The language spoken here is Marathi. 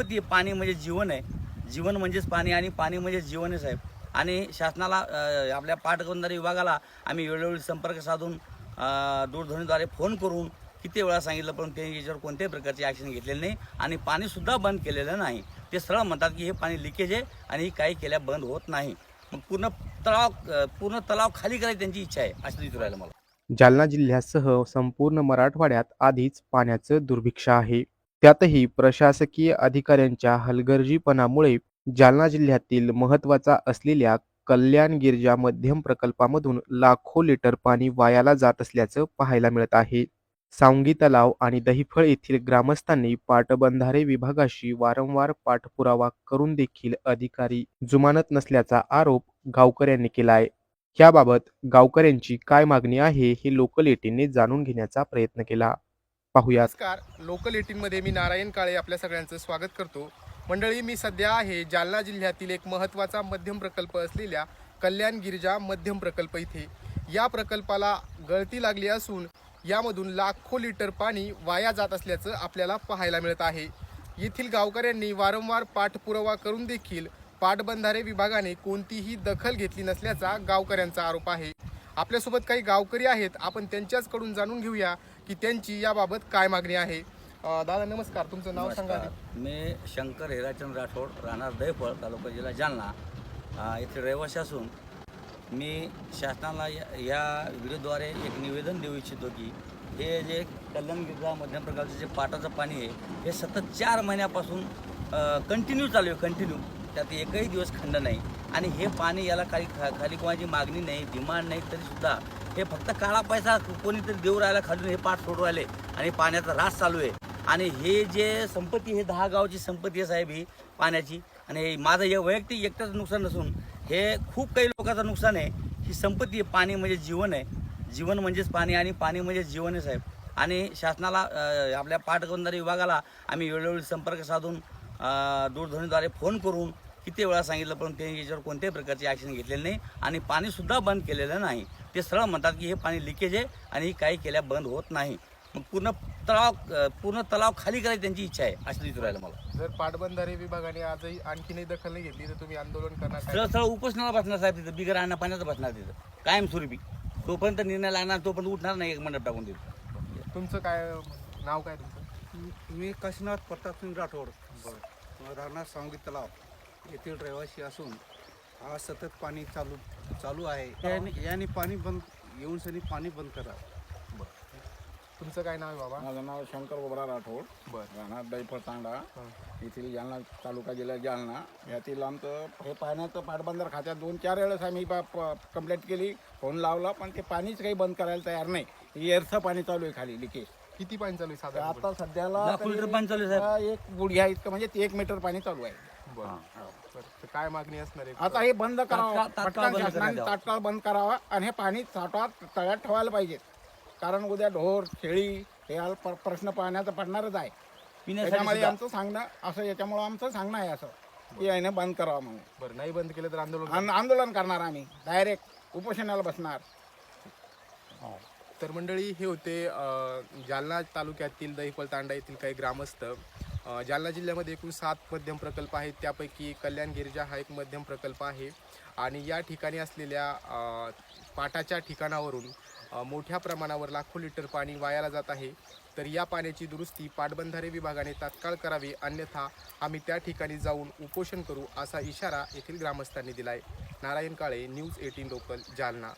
ते पाणी म्हणजे जीवन आहे. जीवन म्हणजेच पाणी आणि पाणी म्हणजे जीवन आहे साहेब. आणि शासनाला आपल्या पाटबंधारे विभागाला आम्ही वेळोवेळी संपर्क साधून दूरध्वनीद्वारे फोन करून किती वेळा सांगितलं पण त्यांनी याच्यावर कोणत्याही प्रकारची ॲक्शन घेतलेली नाही आणि पाणीसुद्धा बंद केलेलं नाही. ते सरळ म्हणतात की हे पाणी लिकेज आहे आणि ही काही केल्या बंद होत नाही. मग पूर्ण तलाव पूर्ण तलाव खाली करायची त्यांची इच्छा आहे असं दिसून राहिलं मला. जालना जिल्ह्यासह संपूर्ण मराठवाड्यात आधीच पाण्याचं दुर्भिक्ष आहे. त्यातही प्रशासकीय अधिकाऱ्यांच्या हलगर्जीपणामुळे जालना जिल्ह्यातील महत्त्वाचा असलेल्या कल्याण गिरजा मध्यम प्रकल्पामधून लाखो लिटर पाणी वायाला जात असल्याचं पाहायला मिळत आहे. सावंगी तलाव आणि दहिफळ येथील ग्रामस्थांनी पाटबंधारे विभागाशी वारंवार पाठपुरावा करून देखील अधिकारी जुमानत नसल्याचा आरोप गावकऱ्यांनी केला आहे याबाबत गावकऱ्यांची काय मागणी आहे हे लोकल एटीने जाणून घेण्याचा प्रयत्न केला. पाहुयात. नमस्कार. लोकल एटीनमध्ये मी नारायण काळे आपल्या सगळ्यांचं स्वागत करतो. मंडळी मी सध्या आहे जालना जिल्ह्यातील एक महत्त्वाचा मध्यम प्रकल्प असलेल्या कल्याण गिरिजा मध्यम प्रकल्प इथे. या प्रकल्पाला गळती लागली असून यामधून लाखो लिटर पाणी वाया जात असल्याचं आपल्याला पाहायला मिळत आहे. येथील गावकऱ्यांनी वारंवार पाठपुरावा करून देखील पाटबंधारे विभागाने कोणतीही दखल घेतली नसल्याचा गावकऱ्यांचा आरोप आहे. आपल्यासोबत काही गावकरी आहेत. आपण त्यांच्याचकडून जाणून घेऊया की त्यांची याबाबत काय मागणी आहे? दादा नमस्कार. तुमचं नाव सांगा आधी. नमस्कार. मी शंकर हिराचंद राठोड राहणार दहीफळ तालुका जिल्हा जालना. अ, येथे रहिवासी असून मी शासनाला या या व्हिडिओद्वारे एक निवेदन देऊ इच्छितो की हे जे कल्याणगिरीचा मध्यम प्रकारचं जे पाटाचं पाणी आहे हे सतत चार महिन्यापासून कंटिन्यू चालू आहे कंटिन्यू त्यात एकही दिवस खंड नाही. आणि हे पाणी याला काही खा खाली कोणाची मागणी नाही डिमांड नाही तरीसुद्धा हे फक्त काळा पैसा कोणीतरी देऊ राहिला खालून हे पाठ सोडू राहिले. आणि पाण्याचा रास चालू आहे. आणि हे जे संपत्ती हे दहा गावची संपत्ती आहे साहेब ही पाण्याची. आणि माझं हे वैयक्तिक एकट्याचं नुकसान नसून हे खूप काही लोकांचं नुकसान आहे. ही संपत्ती आहे पाणी म्हणजे जीवन आहे. जीवन म्हणजेच पाणी आणि पाणी म्हणजे जीवन आहे साहेब. आणि शासनाला आपल्या पाटबंधारे विभागाला आम्ही वेळोवेळी संपर्क साधून दूरध्वनीद्वारे फोन करून किती वेळा सांगितलं पण ते याच्यावर कोणत्याही प्रकारची ॲक्शन घेतलेली नाही आणि पाणीसुद्धा बंद केलेलं नाही. ते सरळ म्हणतात की हे पाणी लिकेज आहे आणि ही काही केल्या बंद होत नाही. मग पूर्ण तलाव पूर्ण तलाव खाली करायची त्यांची इच्छा आहे असं दिसून राहिलं मला. जर पाटबंधारे विभागाने आजही आणखीनही दखल नाही घेतली तर तुम्ही आंदोलन करणार काय? सरळ सरळ उपोषणाला बसणार साहेब तिथं बिगर अन्न पाण्याचं बसणार तिथं. कायमस्वरूपी. तोपर्यंत निर्णय लागणार तोपर्यंत उठणार नाही एक मंडप टाकून तिथं. तुमचं काय नाव काय तुमचं? मी काशीनाथ प्रतापसिंग राठोड. राहणार सांगी तलाव. येथील रहिवासी असून हा सतत पाणी चालू चालू आहे. याने याने पाणी बंद येऊन सनी पाणी बंद करा. तुमचं काय नाव आहे बाबा? माझं नाव शंकर गोबरा राठोड. राहणार दैफळ तांडा येथील जालना तालुका जिल्हा जालना. यातील आमचं हे पाण्याचं पाटबंधार खात्यात दोन चार वेळेस आम्ही कंप्लेंट केली. फोन लावला पण ते पाणीच काही बंद करायला तयार नाही. हे एरचं पाणी चालू आहे खाली लिकेज किती पाणी चालू आहे तर साधारण आता सध्याला लाखो लिटर तरी, पाणी चालू आहे साहेब. अं, एक गुडघ्या इतकं म्हणजे ते एक मीटर पाणी चालू आहे. तर काय मागणी असणार आहे? आता हे बंद करावं. तात्काळ- तात्काळ पटकन बंद शासनाने करायला तात्काळ बंद करावा आणि हे पाणी साठवत तळ्यात ठेवायला पाहिजे. कारण उद्या ढोर शेळी हे प्रश्न पाहण्याचा पडणारच आहे. पिण्यासाठी त्याच्यामध्ये सुद्धा. आमचं सांगणं असं याच्यामुळं आमचं सांगणं आहे असं. की याने बंद करावं म्हणून. बरं नाही बंद केलं तर आंदोलन आंदोलन करणार आम्ही. डायरेक्ट उपोषणाला बसणार. तर मंडळी हे होते जालना तालुक्यातील दहिपल तांडा येथील काही ग्रामस्थ. जालना जिल्ह्यामध्ये एकूण सात मध्यम प्रकल्प आहेत. त्यापैकी कल्याण गिरिजा हा एक मध्यम प्रकल्प आहे. आणि या ठिकाणी असलेल्या पाटाच्या ठिकाणावरून मोठ्या प्रमाणावर लाखो लिटर पाणी वायाला जात आहे. तर या पाण्याची दुरुस्ती पाटबंधारे विभागाने तात्काळ करावी अन्यथा आम्ही त्या ठिकाणी जाऊन उपोषण करू असा इशारा येथील ग्रामस्थांनी दिला आहे Narayan Kale news eighteen local Jalna.